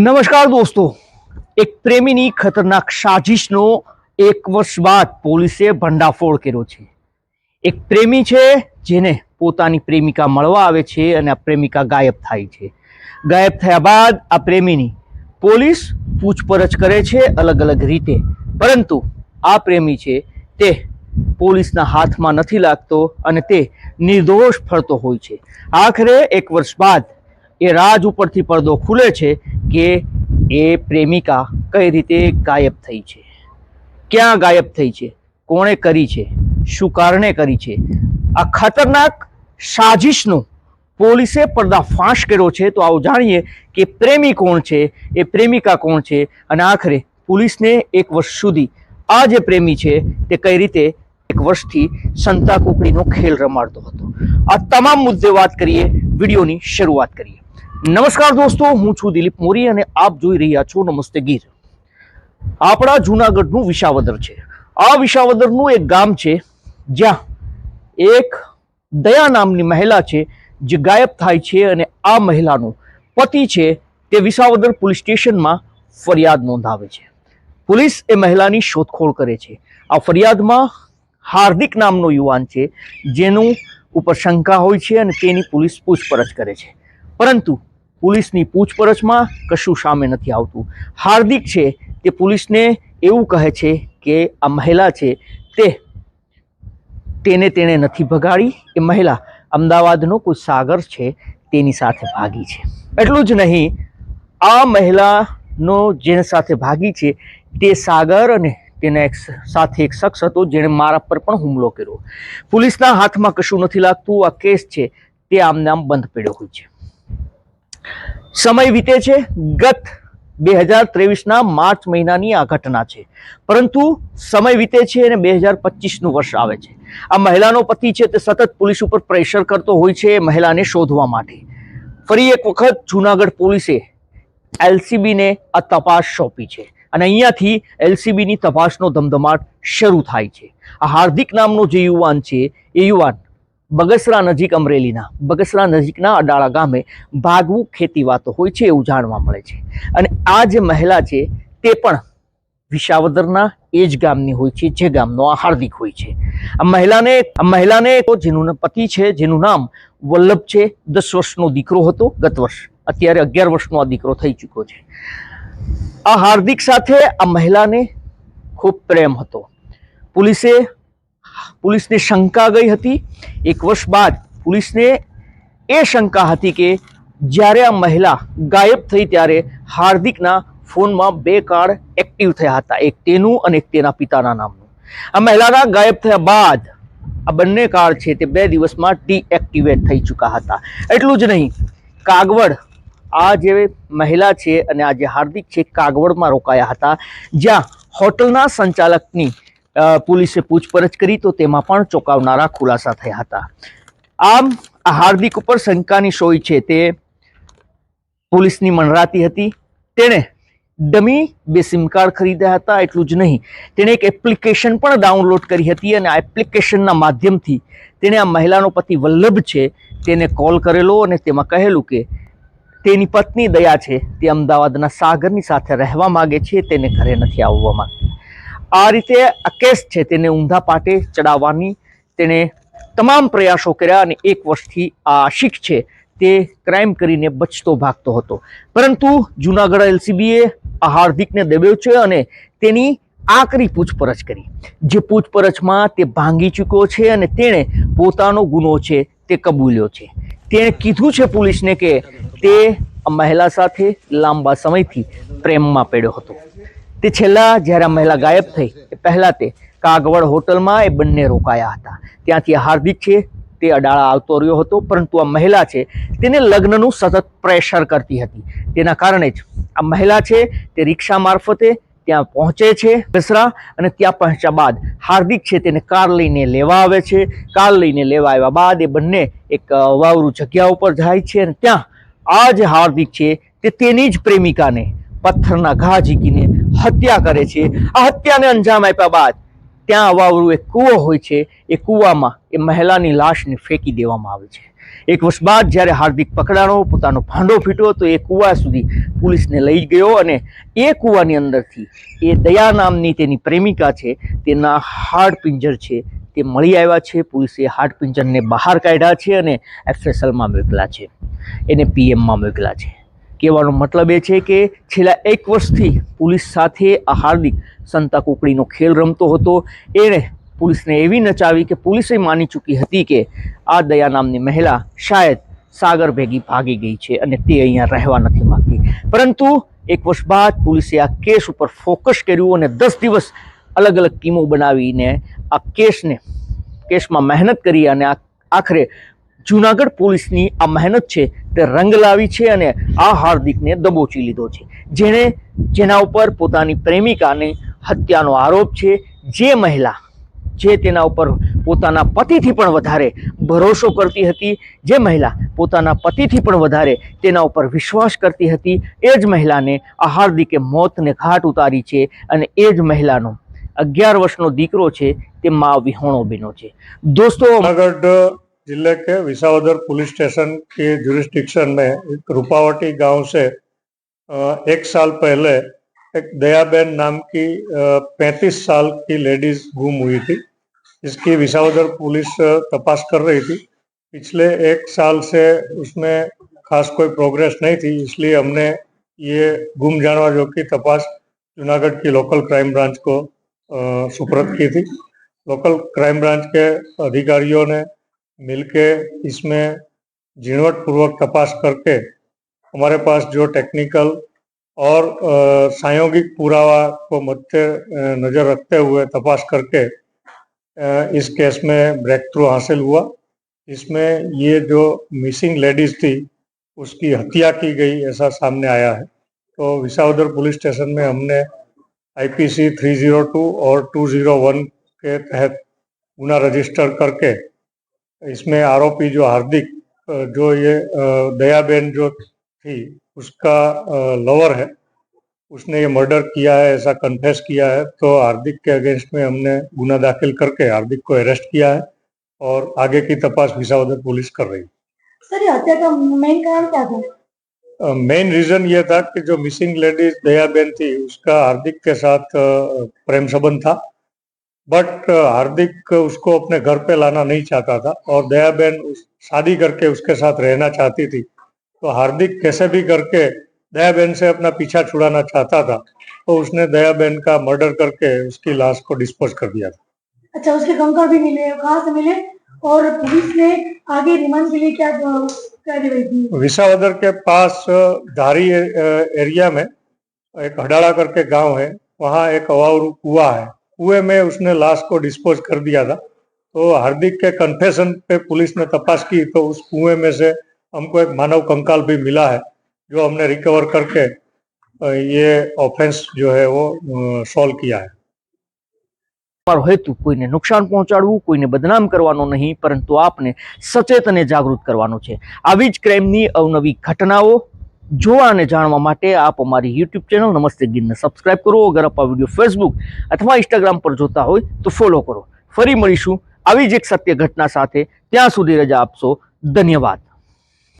નમસ્કાર દોસ્તો. એક પ્રેમીની ખતરનાક સાજિશનો એક વર્ષ બાદ પોલીસે ભંડાફોડ કર્યો છે. એક પ્રેમી છે જેને પોતાની પ્રેમિકા મળવા આવે છે અને આ પ્રેમિકા ગાયબ થાય છે. ગાયબ થયા બાદ આ પ્રેમીની પોલીસ પૂછપરછ કરે છે અલગ અલગ રીતે. પરંતુ આ પ્રેમી છે તે પોલીસના હાથમાં નથી લાગતો અને તે નિર્દોષ ફરતો હોય છે. આખરે એક વર્ષ બાદ એ રાજ ઉપરથી પડદો ખુલે છે કે એ પ્રેમિકા કઈ રીતે ગાયબ થઈ છે? ક્યાં ગાયબ થઈ છે? કોણે કરી છે? શું કારણે કરી છે? આ ખતરનાક સાજિશનો પોલીસે પર્દાફાશ કર્યો છે. તો આવો જાણીએ કે પ્રેમી કોણ છે? એ પ્રેમિકા કોણ છે? અને આખરે પોલીસને એક વર્ષ સુધી આ જે પ્રેમી છે, તે કઈ રીતે એક વર્ષથી સંતા કુકડીનો ખેલ રમાડતો હતો. આ તમામ મુદ્દે વાત કરીએ, વિડીયોની શરૂઆત કરીએ. નમસ્કાર દોસ્તો, હું છું દિલીપ મોરી અને આપ જોઈ રહ્યા છો નમસ્તે ગીર. આપણા જૂનાગઢનું વિસાવદર છે. આ વિસાવદરનું એક ગામ છે, જ્યાં એક દયા નામની મહિલા છે, જે ગાયબ થાય છે અને આ મહિલાનો પતિ છે, તે વિસાવદર પોલીસ સ્ટેશનમાં ફરિયાદ નોંધાવે છે. પોલીસ એ મહિલાની શોધખોળ કરે છે. આ ફરિયાદમાં હાર્દિક નામનો યુવાન છે, જેનું ઉપર શંકા હોય છે અને તેની પોલીસ પૂછપરછ કરે છે. પરંતુ પોલીસની પૂછપરછમાં કશું સામે નથી આવતું. હાર્દિક છે તે પોલીસને એવું કહે છે કે આ મહિલા છે તે તેને તેણે નથી ભગાડી. એ મહિલા અમદાવાદનો કોઈ સાગર છે તેની સાથે ભાગી છે. એટલું જ નહીં, આ મહિલાનો જેને સાથે ભાગી છે તે સાગર અને તેના એક સાથે એક શખ્સ હતો જેણે મારા પર પણ હુમલો કર્યો. પોલીસના હાથમાં કશું નથી લાગતું, આ કેસ છે તે આમને આમ બંધ પડ્યો હોય છે. સમય વીતે છે. ગત બે હજાર ત્રેવીસના માર્ચ મહિનાની આ ઘટના છે. પરંતુ સમય વીતે છે અને બે હજાર પચીસનું વર્ષ આવે છે. આ મહિલાનો પતિ છે તે સતત પોલીસ ઉપર પ્રેશર કરતો હોય છે મહિલાને શોધવા માટે. ફરી એક વખત જુનાગઢ પોલીસે એલસીબીને આ તપાસ સોંપી છે અને અહીંયાથી એલસીબીની તપાસનો ધમધમાટ શરૂ થાય છે. આ હાર્દિક નામનો જે યુવાન છે, એ યુવાન બગસરા નજીક અમરેલીના, બગસરા નજીકના અડાળા ગામે ભાગવું ખેતી વાતો હોય છે એવું જાણવા મળે છે. અને આ જે મહિલા છે તે પણ વિસાવદરના એ જ ગામની હોય છે, જે ગામનો આ હાર્દિક હોય છે. આ મહિલાને આ મહિલાને તો જેનું પતિ છે, જેનું નામ વલ્લભ છે, દસ વર્ષનો દીકરો હતો ગત વર્ષ, અત્યારે અગિયાર વર્ષનો આ દીકરો થઈ ચૂક્યો છે. આ હાર્દિક સાથે આ મહિલાને ખૂબ પ્રેમ હતો. પોલીસે પોલીસને શંકા ગઈ હતી. એક વર્ષ બાદ પોલીસને એ શંકા હતી કે જ્યારે આ મહિલા ગાયબ થઈ ત્યારે હાર્દિકના ફોનમાં બે કાર્ડ એક્ટિવ થયા હતા, એક તેનું અને એક તેના પિતાના નામનું. આ મહિલાના ગાયબ થયા બાદ આ બંને કાર્ડ છે તે બે દિવસમાં ડીએક્ટિવેટ થઈ ચૂક્યા હતા. એટલું જ નહીં, કાગવડ, આ જે મહિલા છે અને આ જે હાર્દિક છે, કાગવડમાં રોકાયા હતા. જ્યાં હોટલના સંચાલકની પોલીસે પૂછપરછ કરી તો તેમાં પણ ચોંકાવનારા ખુલાસા થયા હતા. આમ, આ હાર્દિક ઉપર શંકાની સોય છે તે પોલીસની મનરાતી હતી. તેણે ડમી બે સિમ કાર્ડ ખરીદ્યા હતા, એટલું જ નહીં. તેણે એક એપ્લિકેશન પણ ડાઉનલોડ કરી હતી અને આ એપ્લિકેશનના માધ્યમથી તેણે આ મહિલાનો પતિ વલ્લભ છે તેને કોલ કરેલો અને તેમાં કહેલું કે તેની પત્ની દયા છે, તે અમદાવાદના સાગરની સાથે રહેવા માગે છે, તેને ઘરે નથી આવવા માંગતી આ રીતે આ કેસ છે તેને ઊંધા પાટે ચડાવવાની તેણે તમામ પ્રયાસો કર્યા અને એક વર્ષથી આ આશિક છે તે ક્રાઇમ કરીને બચતો ભાગતો હતો. પરંતુ જુનાગઢ એલસીબીએ આ હાર્દિકને દબ્યો છે અને તેની આકરી પૂછપરછ કરી. જે પૂછપરછમાં તે ભાંગી ચૂક્યો છે અને તેણે પોતાનો ગુનો છે તે કબૂલ્યો છે. તેણે કીધું છે પોલીસને કે તે મહિલા સાથે લાંબા સમયથી પ્રેમમાં પડ્યો હતો. તે છેલ્લા જ્યારે આ મહિલા ગાયબ થઈ, એ પહેલાં તે કાગવડ હોટલમાં એ બંને રોકાયા હતા. ત્યાંથી હાર્દિક છે, તે અડાળા આવતો રહ્યો હતો, પરંતુ આ મહિલા છે, તેને લગ્નનું સતત પ્રેશર કરતી હતી. તેના કારણે જ આ મહિલા છે, તે રિક્ષા મારફતે ત્યાં પહોંચે છે બસરા અને ત્યાં પહોંચ્યા બાદ હાર્દિક છે, તેને કાર લઈને લેવા આવે છે. કાર લઈને લેવા આવ્યા બાદ એ બંને એક વાવરું જગ્યા ઉપર જાય છે અને ત્યાં આ જે હાર્દિક છે, તે તેની જ પ્રેમિકાને પથ્થરના ઘા ઝીકીને હત્યા કરે છે. આ હત્યાને અંજામ આપ્યા બાદ ત્યાં અવાવરું એક કૂવો હોય છે. એ કૂવામાં એ મહિલાની લાશને ફેંકી દેવામાં આવે છે. એક વર્ષ બાદ જ્યારે હાર્દિક પકડાણો, પોતાનો ભાંડો ફીટ્યો, તો એ કૂવા સુધી પોલીસને લઈ ગયો અને એ કૂવાની અંદરથી એ દયા નામની તેની પ્રેમિકા છે, તેના હાડપિંજર છે, તે મળી આવ્યા છે. પોલીસે હાડપિંજરને બહાર કાઢ્યા છે અને એફએસએલમાં મોકલા છે. એને પીએમમાં મોકલા છે. કહેવાનો મતલબ એ છે કે છેલ્લા એક વર્ષથી પોલીસ સાથે આ હાર્દિક સંતા કુકડીનો ખેલ રમતો હતો. એણે પોલીસને એવી નચાવી કે પોલીસે માની ચૂકી હતી કે આ દયા નામની મહિલા શાયદ સાગર ભેગી ભાગી ગઈ છે અને તે અહીંયા રહેવા નથી માગતી. પરંતુ એક વર્ષ બાદ પોલીસે આ કેસ ઉપર ફોકસ કર્યું અને દસ દિવસ અલગ અલગ ટીમો બનાવીને આ કેસને, કેસમાં મહેનત કરી અને આખરે જૂનાગઢ પોલીસની આ મહેનત છે તે રંગ લાવી છે અને આ હાર્દિકને દબોચી લીધો છે. જેણે જેના ઉપર પોતાની પ્રેમિકાની હત્યાનો આરોપ છે. જે મહિલા જે તેના ઉપર પોતાના પતિથી પણ વધારે ભરોસો કરતી હતી, જે મહિલા પોતાના પતિથી પણ વધારે તેના ઉપર વિશ્વાસ કરતી હતી, એ જ મહિલાને આ હાર્દિકે મોતને ઘાટ ઉતારી છે અને એ જ મહિલાનો અગિયાર વર્ષનો દીકરો છે, તે મા વિહોણો બેનો છે. દોસ્તો ज़िले के विसावदर पुलिस स्टेशन के जुरिस्डिक्शन में एक रूपावटी गाँव से एक साल पहले एक दयाबेन नाम की पैंतीस साल की लेडीज़ गुम हुई थी, जिसकी विसावदर पुलिस तपास कर रही थी। पिछले एक साल से उसमें खास कोई प्रोग्रेस नहीं थी, इसलिए हमने ये गुम जानवर जो की तपास जूनागढ़ की लोकल क्राइम ब्रांच को सुपुर्द की थी। लोकल क्राइम ब्रांच के अधिकारियों ने मिलके इसमें झीणवट पूर्वक तपास करके हमारे पास जो टेक्निकल और प्रायोगिक पुरावा को मध्य नज़र रखते हुए तपास करके इस केस में ब्रेक थ्रू हासिल हुआ। इसमें ये जो मिसिंग लेडीज़ थी, उसकी हत्या की गई ऐसा सामने आया है। तो विसावदर पुलिस स्टेशन में हमने आईपीसी 302 और 201 के तहत गुना रजिस्टर करके इसमें आरोपी जो हार्दिक जो ये दयाबेन जो थी उसका लवर है। उसने ये मर्डर किया है ऐसा कन्फेस किया है तो हार्दिक के अगेंस्ट में हमने गुना दाखिल करके हार्दिक को अरेस्ट किया है और आगे की तपास विसावदर पुलिस कर रही है। सर हत्या का मेन कारण क्या था? मेन रीजन ये था कि जो मिसिंग लेडीज़ दयाबेन थी उसका हार्दिक के साथ प्रेम संबंध था। बट हार्दिक उसको अपने घर पे लाना नहीं चाहता था और दयाबेन उस शादी करके उसके साथ रहना चाहती थी। तो हार्दिक कैसे भी करके दया बहन से अपना पीछा छुड़ाना चाहता था तो उसने दया बहन का मर्डर करके उसकी लाश को डिस्पोज कर दिया था। अच्छा उसके कंकड़ भी मिले कहाँ से मिले और पुलिस ने आगे रिमांड के लिए क्या कार्रवाई की? विसावदर के पास धारी एरिया में एक हडाड़ा करके गाँव है वहाँ एक अवावरू कुआ है। कुएं में उसने लाश को डिस्पोज कर दिया था तो हार्दिक के कन्फेशन पे पुलिस ने तपास की तो उस कुएं में से हमको एक मानव कंकाल भी मिला है जो हमने रिकवर करके अ, ये ऑफेंस जो है वो सॉल्व किया है તમારો હેતુ કોઈને નુકસાન પહોંચાડવું કોઈને બદનામ કરવાનો નહીં પરંતુ આપને સચેત અને જાગૃત કરવાનો છે આવી જ ક્રાઇમની અવનવી ઘટનાઓ જોવા અને જાણવા માટે આપ અમારી યુટ્યુબ ચેનલ નમસ્તે ગીરને સબસ્ક્રાઇબ કરો. અગર આપ આ વીડિયો ફેસબુક અથવા ઇન્સ્ટાગ્રામ પર જોતા હોય તો ફોલો કરો. ફરી મળીશું. આવી જ એક સત્ય ઘટના સાથે. ત્યાં સુધી રજા આપશો. ધન્યવાદ.